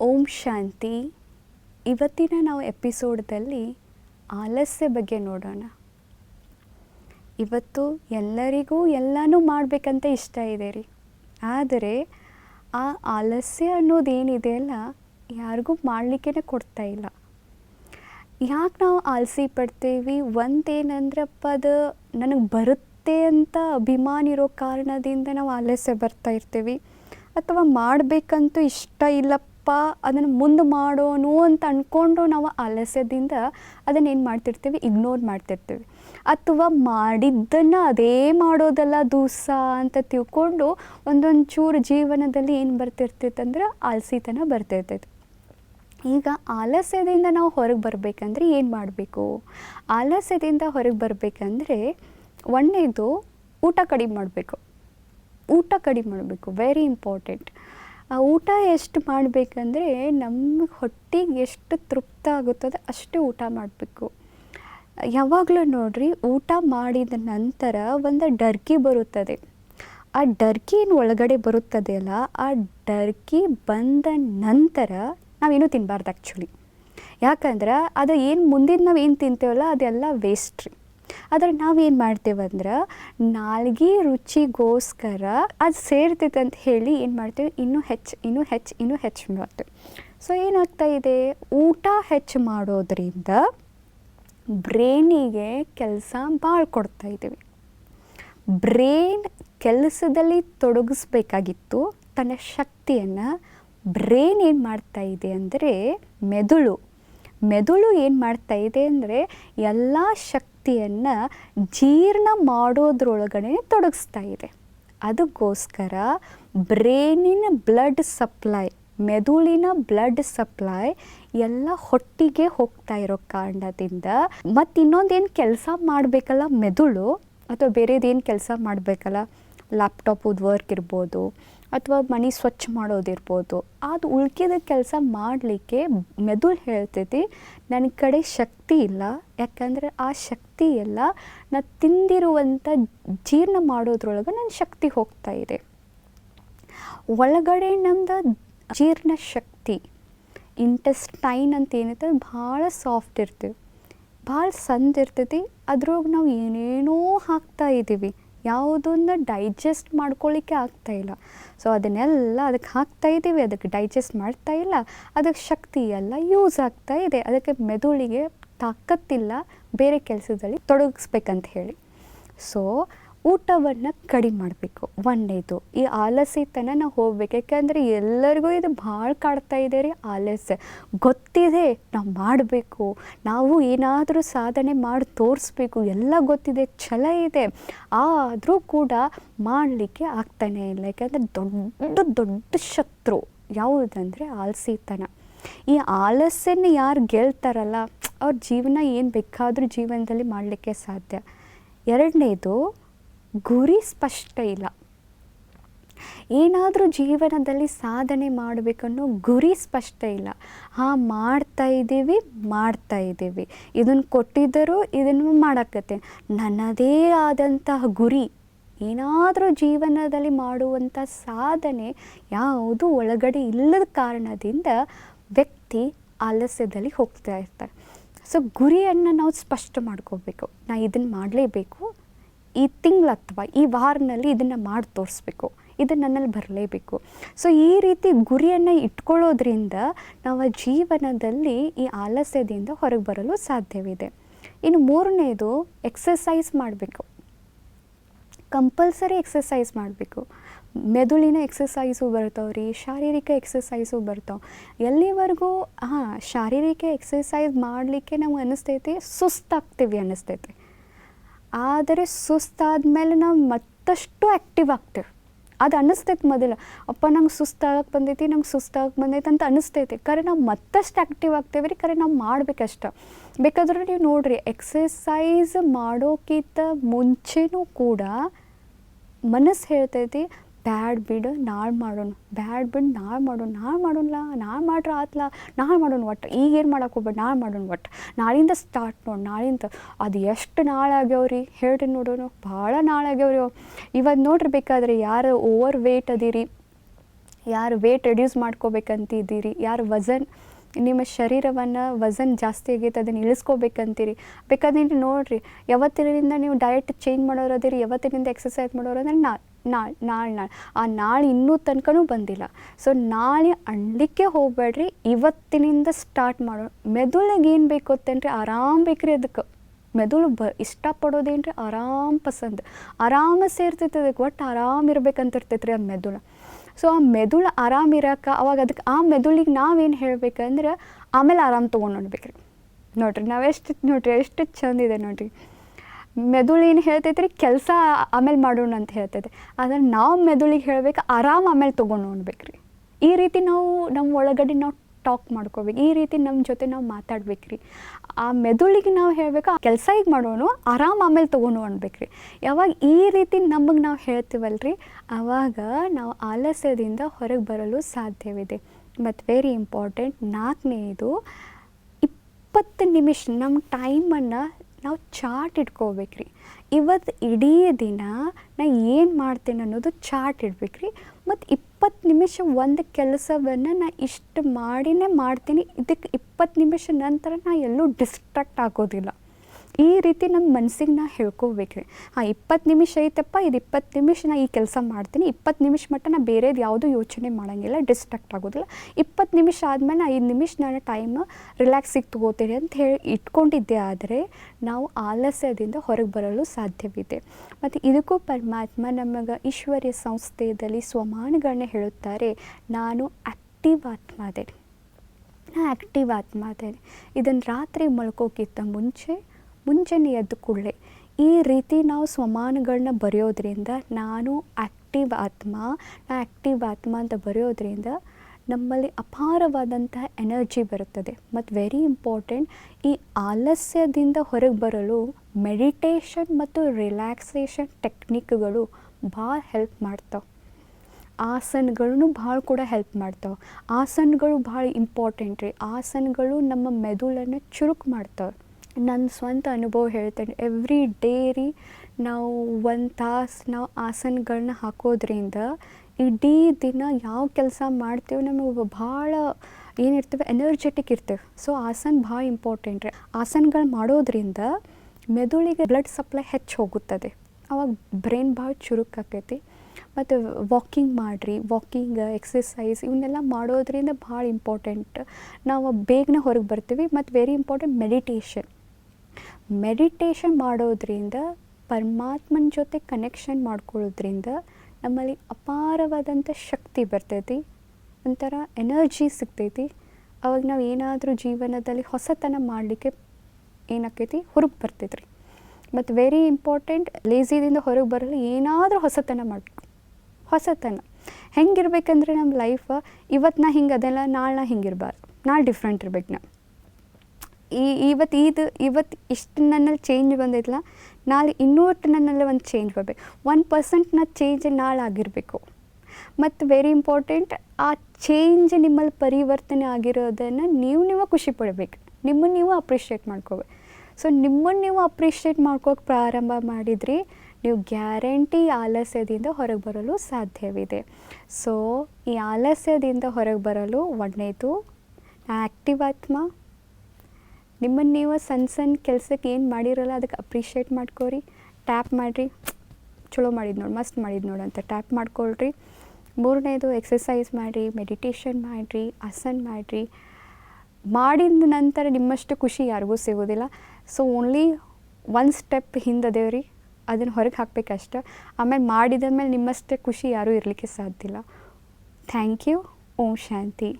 ಓಂ ಶಾಂತಿ. ಇವತ್ತಿನ ನಾವು ಎಪಿಸೋಡ್ದಲ್ಲಿ ಆಲಸ್ಯ ಬಗ್ಗೆ ನೋಡೋಣ. ಇವತ್ತು ಎಲ್ಲರಿಗೂ ಎಲ್ಲನೂ ಮಾಡಬೇಕಂತ ಇಷ್ಟ ಇದೆ ರೀ. ಆದರೆ ಆ ಆಲಸ್ಯ ಅನ್ನೋದೇನಿದೆ ಅಲ್ಲ, ಯಾರಿಗೂ ಮಾಡಲಿಕ್ಕೆ ಕೊಡ್ತಾ ಇಲ್ಲ. ಯಾಕೆ ನಾವು ಆಲಸಿ ಪಡ್ತೀವಿ? ಒಂದೇನಂದ್ರಪ್ಪ ಅದು ನನಗೆ ಬರುತ್ತೆ ಅಂತ ಅಭಿಮಾನ ಇರೋ ಕಾರಣದಿಂದ ನಾವು ಆಲಸ್ಯ ಬರ್ತಾ ಇರ್ತೀವಿ. ಅಥವಾ ಮಾಡಬೇಕಂತೂ ಇಷ್ಟ ಇಲ್ಲಪ್ಪ ಅದನ್ನು ಮುಂದೆ ಮಾಡೋನು ಅಂತ ಅಂದ್ಕೊಂಡು ನಾವು ಆಲಸ್ಯದಿಂದ ಅದನ್ನು ಏನು ಮಾಡ್ತಿರ್ತೀವಿ? ಇಗ್ನೋರ್ ಮಾಡ್ತಿರ್ತೀವಿ. ಅಥವಾ ಮಾಡಿದ್ದನ್ನು ಅದೇ ಮಾಡೋದಲ್ಲ ದೂಸ ಅಂತ ತಿಳ್ಕೊಂಡು ಒಂದೊಂದು ಚೂರು ಜೀವನದಲ್ಲಿ ಏನು ಬರ್ತಿರ್ತೈತಂದ್ರೆ ಆಲಸಿತನ ಬರ್ತಿರ್ತೈತೆ ಈಗ ಆಲಸ್ಯದಿಂದ ನಾವು ಹೊರಗೆ ಬರಬೇಕಂದ್ರೆ ಏನು ಮಾಡಬೇಕು? ಆಲಸ್ಯದಿಂದ ಹೊರಗೆ ಬರಬೇಕಂದ್ರೆ ಒಂದನೇದು ಊಟ ಕಡಿಮೆ ಮಾಡಬೇಕು. ಊಟ ಕಡಿಮೆ ಮಾಡಬೇಕು. ವೆರಿ ಇಂಪಾರ್ಟೆಂಟ್ ಆ ಊಟ ಎಷ್ಟು ಮಾಡಬೇಕಂದ್ರೆ ನಮ್ಮ ಹೊಟ್ಟೆಗೆ ಎಷ್ಟು ತೃಪ್ತ ಆಗುತ್ತದೆ ಅಷ್ಟೇ ಊಟ ಮಾಡಬೇಕು. ಯಾವಾಗಲೂ ನೋಡ್ರಿ ಊಟ ಮಾಡಿದ ನಂತರ ಒಂದು ಡರ್ಕಿ ಬರುತ್ತದೆ. ಆ ಡರ್ಕಿ ಏನು ಒಳಗಡೆ ಬರುತ್ತದೆ ಅಲ್ಲ, ಆ ಡರ್ಕಿ ಬಂದ ನಂತರ ನಾವೇನು ತಿನ್ನಬಾರ್ದು ಆ್ಯಕ್ಚುಲಿ ಯಾಕಂದ್ರೆ ಅದು ಏನು ಮುಂದಿನ ನಾವು ಏನು ತಿಂತೇವಲ್ಲ ಅದೆಲ್ಲ ವೇಸ್ಟ್ ರೀ. ಆದರೆ ನಾವೇನು ಮಾಡ್ತೇವಂದ್ರೆ ನಾಲ್ಗೆ ರುಚಿಗೋಸ್ಕರ ಅದು ಸೇರ್ತೈತೆ ಅಂತ ಹೇಳಿ ಏನು ಮಾಡ್ತೇವೆ? ಇನ್ನೂ ಹೆಚ್ಚು ಇನ್ನೂ ಹೆಚ್ಚು ಇನ್ನೂ ಹೆಚ್ಚು ಮಾಡ್ತೇವೆ. ಸೊ ಏನಾಗ್ತಾ ಇದೆ? ಊಟ ಹೆಚ್ಚು ಮಾಡೋದ್ರಿಂದ ಬ್ರೇನಿಗೆ ಕೆಲಸ ಭಾಳ ಕೊಡ್ತಾ ಇದ್ದೀವಿ. ಬ್ರೇನ್ ಕೆಲಸದಲ್ಲಿ ತೊಡಗಿಸ್ಬೇಕಾಗಿತ್ತು. ತನ್ನ ಶಕ್ತಿಯನ್ನು ಬ್ರೇನ್ ಏನು ಮಾಡ್ತಾ ಇದೆ ಅಂದರೆ ಮೆದುಳು. ಮೆದುಳು ಏನು ಮಾಡ್ತಾ ಇದೆ ಅಂದರೆ ಎಲ್ಲ ಶಕ್ತಿಯನ್ನು ಜೀರ್ಣ ಮಾಡೋದ್ರೊಳಗಡೆ ತೊಡಗಿಸ್ತಾ ಇದೆ. ಅದಕ್ಕೋಸ್ಕರ ಬ್ರೇನಿನ ಬ್ಲಡ್ ಸಪ್ಲೈ, ಮೆದುಳಿನ ಬ್ಲಡ್ ಸಪ್ಲೈ ಎಲ್ಲ ಹೊಟ್ಟಿಗೆ ಹೋಗ್ತಾ ಇರೋ ಕಾರಣದಿಂದ ಮತ್ತು ಇನ್ನೊಂದೇನು ಕೆಲಸ ಮಾಡಬೇಕಲ್ಲ ಮೆದುಳು, ಅಥವಾ ಬೇರೆದೇನು ಕೆಲಸ ಮಾಡಬೇಕಲ್ಲ ಲ್ಯಾಪ್ಟಾಪದ ವರ್ಕ್ ಇರ್ಬೋದು ಅಥವಾ ಮನೆ ಸ್ವಚ್ಛ ಮಾಡೋದಿರ್ಬೋದು. ಅದು ಉಳ್ಕಿದ ಕೆಲಸ ಮಾಡಲಿಕ್ಕೆ ಮೆದುಳು ಹೇಳ್ತೈತಿ ನನ್ನ ಕಡೆ ಶಕ್ತಿ ಇಲ್ಲ. ಯಾಕಂದರೆ ಆ ಶಕ್ತಿ ಎಲ್ಲ ನಾನು ತಿಂದಿರುವಂಥ ಜೀರ್ಣ ಮಾಡೋದ್ರೊಳಗೆ ನನ್ನ ಶಕ್ತಿ ಹೋಗ್ತಾ ಇದೆ. ಒಳಗಡೆ ನಮ್ದು ಜೀರ್ಣ ಶಕ್ತಿ, ಇಂಟೆಸ್ಟೈನ್ ಅಂತ ಏನೈತೆ ಭಾಳ ಸಾಫ್ಟ್ ಇರ್ತೀವಿ. ಭಾಳ ಸಂದ್ ಇರ್ತೈತಿ, ಅದ್ರೊಳಗೆ ನಾವು ಏನೇನೋ ಹಾಕ್ತಾ ಇದ್ದೀವಿ ಯಾವುದನ್ನು ಡೈಜೆಸ್ಟ್ ಮಾಡ್ಕೊಳ್ಳಿಕ್ಕೆ ಆಗ್ತಾ ಇಲ್ಲ. ಸೊ ಅದನ್ನೆಲ್ಲ ಅದಕ್ಕೆ ಹಾಕ್ತಾ ಇದ್ದೀವಿ. ಅದಕ್ಕೆ ಡೈಜೆಸ್ಟ್ ಮಾಡ್ತಾ ಇಲ್ಲ. ಅದಕ್ಕೆ ಶಕ್ತಿ ಎಲ್ಲ ಯೂಸ್ ಆಗ್ತಾ ಇದೆ. ಅದಕ್ಕೆ ಮೆದುಳಿಗೆ ತಾಕತ್ತಿಲ್ಲ. ಬೇರೆ ಕೆಲಸದಲ್ಲಿ ತೊಡಗಿಸ್ಬೇಕಂತ ಹೇಳಿ. ಸೊ ಊಟವನ್ನು ಕಡಿಮೆ ಮಾಡಬೇಕು. ಒಂದೇದು ಈ ಆಲಸ್ಯತನ ನಾವು ಹೋಗ್ಬೇಕು. ಯಾಕೆಂದರೆ ಎಲ್ಲರಿಗೂ ಇದು ಭಾಳ ಕಾಡ್ತಾ ಇದೆ ರೀ ಆಲಸ್ಯ. ಗೊತ್ತಿದೆ ನಾವು ಮಾಡಬೇಕು. ನಾವು ಏನಾದರೂ ಸಾಧನೆ ಮಾಡಿ ತೋರಿಸ್ಬೇಕು. ಎಲ್ಲ ಗೊತ್ತಿದೆ, ಛಲ ಇದೆ. ಆದರೂ ಕೂಡ ಮಾಡಲಿಕ್ಕೆ ಆಗ್ತಾನೇ ಇಲ್ಲ. ಯಾಕೆಂದರೆ ದೊಡ್ಡ ದೊಡ್ಡ ಶತ್ರು ಯಾವುದಂದರೆ ಆಲಸಿತನ ಈ ಆಲಸ್ಯನ ಯಾರು ಗೆಲ್ತಾರಲ್ಲ, ಅವ್ರ ಜೀವನ ಏನು ಬೇಕಾದರೂ ಜೀವನದಲ್ಲಿ ಮಾಡಲಿಕ್ಕೆ ಸಾಧ್ಯ. ಎರಡನೇದು ಗುರಿ ಸ್ಪಷ್ಟ ಇಲ್ಲ. ಏನಾದರೂ ಜೀವನದಲ್ಲಿ ಸಾಧನೆ ಮಾಡಬೇಕನ್ನೋ ಗುರಿ ಸ್ಪಷ್ಟ ಇಲ್ಲ. ಹಾಂ, ಮಾಡ್ತಾ ಇದ್ದೀವಿ ಮಾಡ್ತಾ ಇದ್ದೀವಿ. ಇದನ್ನು ಕೊಟ್ಟಿದ್ದರೂ ಇದನ್ನು ಮಾಡಾಕತ್ತೆ ನನ್ನದೇ ಆದಂತಹ ಗುರಿ, ಏನಾದರೂ ಜೀವನದಲ್ಲಿ ಮಾಡುವಂಥ ಸಾಧನೆ ಯಾವುದು ಒಳಗಡೆ ಇಲ್ಲದ ಕಾರಣದಿಂದ ವ್ಯಕ್ತಿ ಆಲಸ್ಯದಲ್ಲಿ ಹೋಗ್ತಾ ಇರ್ತಾರೆ ಸೊ, ಗುರಿಯನ್ನು ನಾವು ಸ್ಪಷ್ಟ ಮಾಡ್ಕೋಬೇಕು ನಾ ಇದನ್ನು ಮಾಡಲೇಬೇಕು. ಈ ತಿಂಗಳು ಅಥವಾ ಈ ವಾರನಲ್ಲಿ ಇದನ್ನು ಮಾಡಿ ತೋರಿಸ್ಬೇಕು. ಇದು ನನ್ನಲ್ಲಿ ಬರಲೇಬೇಕು. ಸೊ, ಈ ರೀತಿ ಗುರಿಯನ್ನು ಇಟ್ಕೊಳ್ಳೋದ್ರಿಂದ ನಾವು ಜೀವನದಲ್ಲಿ ಈ ಆಲಸ್ಯದಿಂದ ಹೊರಗೆ ಬರಲು ಸಾಧ್ಯವಿದೆ. ಇನ್ನು ಮೂರನೇದು ಎಕ್ಸಸೈಸ್ ಮಾಡಬೇಕು. ಕಂಪಲ್ಸರಿ ಎಕ್ಸಸೈಸ್ ಮಾಡಬೇಕು. ಮೆದುಳಿನ ಎಕ್ಸಸೈಸು ಬರ್ತಾವೆ ರೀ, ಶಾರೀರಿಕ ಎಕ್ಸಸೈಸು ಬರ್ತಾವೆ. ಎಲ್ಲಿವರೆಗೂ, ಹಾಂ, ಶಾರೀರಿಕ ಎಕ್ಸಸೈಸ್ ಮಾಡಲಿಕ್ಕೆ ನಮ್ಗೆ ಅನ್ನಿಸ್ತೈತಿ ಸುಸ್ತಾಗ್ತೀವಿ ಅನ್ನಿಸ್ತೈತಿ ಆದರೆ ಸುಸ್ತಾದ್ಮೇಲೆ ನಾವು ಮತ್ತಷ್ಟು ಆ್ಯಕ್ಟಿವ್ ಆಗ್ತೇವೆ. ಅದು ಅನ್ನಿಸ್ತೈತೆ ಮೊದಲು. ಅಪ್ಪ, ನಂಗೆ ಸುಸ್ತಾಗಕ್ಕೆ ಬಂದೈತಿ, ನಂಗೆ ಸುಸ್ತಾಗಕ್ಕೆ ಬಂದೈತೆ ಅಂತ ಅನ್ನಿಸ್ತೈತಿ. ಕರೆ ನಾವು ಮತ್ತಷ್ಟು ಆ್ಯಕ್ಟಿವ್ ಆಗ್ತೇವೆ ರೀ, ಕರೆ ನಾವು ಮಾಡ್ಬೇಕಷ್ಟ. ಬೇಕಾದ್ರೆ ನೀವು ನೋಡಿರಿ ಎಕ್ಸಸೈಸ್ ಮಾಡೋಕ್ಕಿಂತ ಮುಂಚೆನೂ ಕೂಡ ಮನಸ್ಸು ಹೇಳ್ತೈತಿ ಬ್ಯಾಡ್ ಬಿಡು, ನಾಳೆ ಮಾಡೋಣ ಬ್ಯಾಡ್ ಬಿಡು, ನಾಳೆ ಮಾಡೋಣ ನಾಳೆ ಮಾಡೋಣ ನಾಳೆ ಮಾಡ್ರೆ ಆತ್ಲ, ನಾಳೆ ಮಾಡೋಣ ಒಟ್ಟು. ಈಗ ಏನು ಮಾಡಕ್ಕೆ ಹೋಗ್ಬೇಡ, ನಾಳೆ ಮಾಡೋಣ ಒಟ್ಟು. ನಾಳಿಂದ ಸ್ಟಾರ್ಟ್ ನೋಡಿ, ನಾಳಿಂದ ಅದು ಎಷ್ಟು ನಾಳೆ ಆಗ್ಯಾವ್ರಿ ಹೇಳ್ರಿ ನೋಡೋಣ ಭಾಳ ನಾಳೆ ಆಗ್ಯಾವ್ರಿ ಇವತ್ತು ನೋಡ್ರಿ ಬೇಕಾದ್ರೆ ಯಾರು ಓವರ್ ವೇಟ್ ಅದೀರಿ, ಯಾರು ವೇಟ್ ರೆಡ್ಯೂಸ್ ಮಾಡ್ಕೋಬೇಕಂತಿದ್ದೀರಿ, ಯಾರು ವಜನ್, ನಿಮ್ಮ ಶರೀರವನ್ನು ವಜನ್ ಜಾಸ್ತಿ ಆಗೈತೆ, ಅದನ್ನು ಇಳಿಸ್ಕೋಬೇಕಂತೀರಿ. ಬೇಕಾದ್ರೆ ನೋಡಿರಿ, ಯಾವತ್ತಿನಿಂದ ನೀವು ಡಯಟ್ ಚೇಂಜ್ ಮಾಡೋರದಿರಿ ಯಾವತ್ತಿನಿಂದ ಎಕ್ಸಸೈಸ್ ಮಾಡೋರು ಅಂದರೆ, ನಾ ನಾಳೆ ನಾಳೆ ನಾಳೆ. ಆ ನಾಳೆ ಇನ್ನೂ ತನಕನೂ ಬಂದಿಲ್ಲ. ಸೊ ನಾಳೆ ಅಣ್ಲಿಕ್ಕೆ ಹೋಗಬೇಡ್ರಿ. ಇವತ್ತಿನಿಂದ ಸ್ಟಾರ್ಟ್ ಮಾಡೋ ಮೆದುಳಿಗೆ ಏನು ಬೇಕು ಅಂತಂದ್ರೆ ಆರಾಮ್ ಬೇಕ್ರಿ ಅದಕ್ಕೆ. ಮೆದುಳು ಬ, ಇಷ್ಟಪಡೋದೇನ್ರಿ? ಆರಾಮ್ ಪಸಂದ್. ಆರಾಮ ಸೇರ್ತೈತೆ ಅದಕ್ಕೆ ಒಟ್ಟು ಆರಾಮ್ ಇರ್ಬೇಕಂತ ರೀ ಆ ಮೆದುಳು. ಸೊ ಆ ಮೆದುಳು ಆರಾಮ್ ಇರಕ್ಕೆ ಅವಾಗ ಅದಕ್ಕೆ ಆ ಮೆದುಳಿಗೆ ನಾವೇನು ಹೇಳ್ಬೇಕಂದ್ರೆ ಆಮೇಲೆ ಆರಾಮ್ ತೊಗೊಂಡು ನೋಡ್ಬೇಕ್ರಿ ನೋಡ್ರಿ, ನಾವೆಷ್ಟು, ನೋಡ್ರಿ, ಎಷ್ಟು ಚಂದ ಇದೆ ನೋಡ್ರಿ. ಮೆದುಳು ಏನು ಹೇಳ್ತೈತ್ರಿ, ಕೆಲಸ ಆಮೇಲೆ ಮಾಡೋಣ ಅಂತ ಹೇಳ್ತೈತೆ ಆದರೆ ನಾವು ಮೆದುಳಿಗೆ ಹೇಳ್ಬೇಕು, ಆರಾಮ್ ಆಮೇಲೆ ತೊಗೊಂಡು ನೋಡ್ಬೇಕ್ರಿ ಈ ರೀತಿ ನಾವು ನಮ್ಮ ಒಳಗಡೆ ನಾವು ಟಾಕ್ ಮಾಡ್ಕೋಬೇಕು, ಈ ರೀತಿ ನಮ್ಮ ಜೊತೆ ನಾವು ಮಾತಾಡ್ಬೇಕು ರೀ ಆ ಮೆದುಳಿಗೆ ನಾವು ಹೇಳಬೇಕು, ಆ ಕೆಲಸ ಈಗ ಮಾಡೋನು, ಆರಾಮ್ ಆಮೇಲೆ ತೊಗೊಂಡು ರೀ ಯಾವಾಗ ಈ ರೀತಿ ನಮಗೆ ನಾವು ಹೇಳ್ತೀವಲ್ರಿ ಆವಾಗ ನಾವು ಆಲಸ್ಯದಿಂದ ಹೊರಗೆ ಬರಲು ಸಾಧ್ಯವಿದೆ. ಮತ್ತು ವೆರಿ ಇಂಪಾರ್ಟೆಂಟ್ ನಾಲ್ಕನೇದು, ಇಪ್ಪತ್ತು ನಿಮಿಷ ನಮ್ಮ ಟೈಮನ್ನು ನಾವು ಚಾರ್ಟ್ ಇಟ್ಕೋಬೇಕ್ರಿ. ಇವತ್ತು ಇಡೀ ದಿನ ನಾ ಏನು ಮಾಡ್ತೇನೆ ಅನ್ನೋದು ಚಾರ್ಟ್ ಇಡ್ಬೇಕ್ರಿ. ಮತ್ತು ಇಪ್ಪತ್ತು ನಿಮಿಷ ಒಂದು ಕೆಲಸವನ್ನು ನಾ ಇಷ್ಟು ಮಾಡಿನೇ ಮಾಡ್ತೀನಿ. ಇದಕ್ಕೆ ಇಪ್ಪತ್ತು ನಿಮಿಷ ನಂತರ ನಾ ಎಲ್ಲೂ ಡಿಸ್ಟ್ರಾಕ್ಟ್ ಆಗೋದಿಲ್ಲ. ಈ ರೀತಿ ನಮ್ಮ ಮನಸ್ಸಿಗೆ ನಾ ಹೇಳ್ಕೋಬೇಕು ರೀ. ಹಾಂ, ಇಪ್ಪತ್ತು ನಿಮಿಷ ಐತಪ್ಪ, ಇದು ಇಪ್ಪತ್ತು ನಿಮಿಷ ನಾ ಈ ಕೆಲಸ ಮಾಡ್ತೀನಿ. ಇಪ್ಪತ್ತು ನಿಮಿಷ ಮಟ್ಟ ನಾ ಬೇರೆದು ಯಾವುದೂ ಯೋಚನೆ ಮಾಡೋಂಗಿಲ್ಲ ಡಿಸ್ಟ್ರಾಕ್ಟ್ ಆಗೋದಿಲ್ಲ. ಇಪ್ಪತ್ತು ನಿಮಿಷ ಆದಮೇಲೆ ನಾ ಐದು ನಿಮಿಷ ನಾನು ಟೈಮ್ ರಿಲ್ಯಾಕ್ಸಿಗೆ ತಗೋತೀನಿ ಅಂತ ಹೇಳಿ ಇಟ್ಕೊಂಡಿದ್ದೆ ಆದರೆ ನಾವು ಆಲಸ್ಯದಿಂದ ಹೊರಗೆ ಬರಲು ಸಾಧ್ಯವಿದೆ. ಮತ್ತು ಇದಕ್ಕೂ ಪರಮಾತ್ಮ ನಮಗೆ ಈಶ್ವರ್ಯ ಸಂಸ್ಥೆಯಲ್ಲಿ ಸ್ವಮಾನಗಳನ್ನ ಹೇಳುತ್ತಾರೆ, ನಾನು ಆ್ಯಕ್ಟಿವ್ ಆತ್ಮ ಅದೇ ನಾ ಆ್ಯಕ್ಟಿವ್ ಆತ್ಮ ಅದೇ ಇದನ್ನು ರಾತ್ರಿ ಮಲ್ಕೋಕ್ಕಿಂತ ಮುಂಚೆ ಮುಂಜಾನೆ ಎದ್ದ ಕೂಡಲೇ. ಈ ರೀತಿ ನಾವು ಸ್ವಮಾನಗಳನ್ನ ಬರೆಯೋದ್ರಿಂದ ನಾನು ಆ್ಯಕ್ಟಿವ್ ಆತ್ಮ, ನಾ ಆ್ಯಕ್ಟಿವ್ ಆತ್ಮ ಅಂತ ಬರೆಯೋದ್ರಿಂದ ನಮ್ಮಲ್ಲಿ ಅಪಾರವಾದಂತಹ ಎನರ್ಜಿ ಬರುತ್ತದೆ. ಮತ್ತು ವೆರಿ ಇಂಪಾರ್ಟೆಂಟ್ ಈ ಆಲಸ್ಯದಿಂದ ಹೊರಗೆ ಬರಲು ಮೆಡಿಟೇಷನ್ ಮತ್ತು ರಿಲ್ಯಾಕ್ಸೇಷನ್ ಟೆಕ್ನಿಕ್ಗಳು ಭಾಳ ಹೆಲ್ಪ್ ಮಾಡ್ತಾವೆ. ಆಸನಗಳನ್ನು ಭಾಳ ಕೂಡ ಹೆಲ್ಪ್ ಮಾಡ್ತಾವೆ. ಆಸನಗಳು ಭಾಳ ಇಂಪಾರ್ಟೆಂಟ್ ರೀ. ಆಸನಗಳು ನಮ್ಮ ಮೆದುಳನ್ನು ಚುರುಕು ಮಾಡ್ತಾವೆ. ನನ್ನ ಸ್ವಂತ ಅನುಭವ ಹೇಳ್ತೇನೆ ಎವ್ರಿ ಡೇ ರೀ ನಾವು ಒಂದು ತಾಸು ನಾವು ಆಸನಗಳನ್ನ ಹಾಕೋದ್ರಿಂದ ಇಡೀ ದಿನ ಯಾವ ಕೆಲಸ ಮಾಡ್ತೇವೆ ನಮಗೆ ಭಾಳ ಏನಿರ್ತೇವೆ ಎನರ್ಜೆಟಿಕ್ ಇರ್ತೇವೆ. ಸೊ ಆಸನ ಭಾಳ ಇಂಪಾರ್ಟೆಂಟ್ ರೀ. ಆಸನಗಳು ಮಾಡೋದ್ರಿಂದ ಮೆದುಳಿಗೆ ಬ್ಲಡ್ ಸಪ್ಲೈ ಹೆಚ್ಚು ಹೋಗುತ್ತದೆ. ಅವಾಗ ಬ್ರೈನ್ ಭಾಳ ಚುರುಕಾಕೈತಿ ಮತ್ತು ವಾಕಿಂಗ್ ಮಾಡಿರಿ ವಾಕಿಂಗ್ ಎಕ್ಸಸೈಸ್ ಇವನ್ನೆಲ್ಲ ಮಾಡೋದ್ರಿಂದ ಭಾಳ ಇಂಪಾರ್ಟೆಂಟ್ ನಾವು ಬೇಗನೆ ಹೊರಗೆ ಬರ್ತೀವಿ, ಮತ್ತು ವೆರಿ ಇಂಪಾರ್ಟೆಂಟ್ ಮೆಡಿಟೇಷನ್ ಮೆಡಿಟೇಷನ್ ಮಾಡೋದ್ರಿಂದ, ಪರಮಾತ್ಮನ ಜೊತೆ ಕನೆಕ್ಷನ್ ಮಾಡ್ಕೊಳ್ಳೋದ್ರಿಂದ ನಮ್ಮಲ್ಲಿ ಅಪಾರವಾದಂಥ ಶಕ್ತಿ ಬರ್ತೈತಿ, ಒಂಥರ ಎನರ್ಜಿ ಸಿಗ್ತೈತಿ. ಅವಾಗ ನಾವು ಏನಾದರೂ ಜೀವನದಲ್ಲಿ ಹೊಸತನ ಮಾಡಲಿಕ್ಕೆ ಏನಾಕೈತಿ ಹೊರಗೆ ಬರ್ತೈತ್ರಿ. ಮತ್ತು ವೆರಿ ಇಂಪಾರ್ಟೆಂಟ್ ಲೇಸಿದಿಂದ ಹೊರಗೆ ಬರಲು ಏನಾದರೂ ಹೊಸತನ ಮಾಡಬೇಕು. ಹೊಸತನ. ಹೆಂಗಿರ್ಬೇಕಂದ್ರೆ ನಮ್ಮ ಲೈಫ್ ಇವತ್ತು ನಾ ಹಿಂಗೆ, ಅದೆಲ್ಲ ನಾಳೆ ನಾ ಹಿಂಗಿರಬಾರ್ದು. ನಾಳೆ ಡಿಫ್ರೆಂಟ್ ಇರ್ಬೇಕು ನಾ ಈ ಇವತ್ತು ಇದು ಇವತ್ತು ಇಷ್ಟು ನನ್ನಲ್ಲಿ ಚೇಂಜ್ ಬಂದೈತಲ್ಲ ನಾಳೆ ಇನ್ನೂರು ನನ್ನಲ್ಲಿ ಒಂದು ಚೇಂಜ್ ಬರಬೇಕು. ಒನ್ ಪರ್ಸೆಂಟ್ ನಾ ಚೇಂಜ್ ನಾಳೆ ಆಗಿರಬೇಕು. ಮತ್ತು ವೆರಿ ಇಂಪಾರ್ಟೆಂಟ್ ಆ ಚೇಂಜ್ ನಿಮ್ಮಲ್ಲಿ ಪರಿವರ್ತನೆ ಆಗಿರೋದನ್ನು ನೀವು ನೀವು ಖುಷಿ ಪಡಬೇಕು. ನಿಮ್ಮನ್ನು ನೀವು ಅಪ್ರಿಷಿಯೇಟ್ ಮಾಡ್ಕೋಬೇಕು. ಸೊ ನಿಮ್ಮನ್ನು ನೀವು ಅಪ್ರಿಷಿಯೇಟ್ ಮಾಡ್ಕೋಕೆ ಪ್ರಾರಂಭ ಮಾಡಿದ್ರಿ ನೀವು ಗ್ಯಾರಂಟಿ ಆಲಸ್ಯದಿಂದ ಹೊರಗೆ ಬರಲು ಸಾಧ್ಯವಿದೆ. ಸೊ ಈ ಆಲಸ್ಯದಿಂದ ಹೊರಗೆ ಬರಲು ಒಳ್ಳೆಯದು. ಆ್ಯಕ್ಟಿವ್ ಆತ್ಮ. ನಿಮ್ಮನ್ನು ನೀವು ಸಣ್ಣ ಸಣ್ಣ ಕೆಲಸಕ್ಕೆ ಏನು ಮಾಡಿರಲ್ಲ ಅದಕ್ಕೆ ಅಪ್ರಿಷಿಯೇಟ್ ಮಾಡ್ಕೋರಿ. ಟ್ಯಾಪ್ ಮಾಡಿರಿ. ಚಲೋ ಮಾಡಿದ್ದು ನೋಡಿ, ಮಸ್ತ್ ಮಾಡಿದ್ದು ನೋಡಿ ಅಂತ ಟ್ಯಾಪ್ ಮಾಡ್ಕೊಳ್ರಿ. ಮೂರನೇದು ಎಕ್ಸಸೈಸ್ ಮಾಡಿರಿ ಮೆಡಿಟೇಷನ್ ಮಾಡಿರಿ, ಆಸನ್ ಮಾಡಿರಿ. ಮಾಡಿದ ನಂತರ ನಿಮ್ಮಷ್ಟು ಖುಷಿ ಯಾರಿಗೂ ಸಿಗೋದಿಲ್ಲ. ಸೊ ಓನ್ಲಿ ಒನ್ ಸ್ಟೆಪ್ ಹಿಂದೆ ರೀ ಅದನ್ನು ಹೊರಗೆ ಹಾಕ್ಬೇಕಷ್ಟೆ ಆಮೇಲೆ ಮಾಡಿದ ಮೇಲೆ ನಿಮ್ಮಷ್ಟೇ ಖುಷಿ ಯಾರೂ ಇರಲಿಕ್ಕೆ ಸಾಧ್ಯ ಇಲ್ಲ. ಥ್ಯಾಂಕ್ ಯು ಓಂ ಶಾಂತಿ.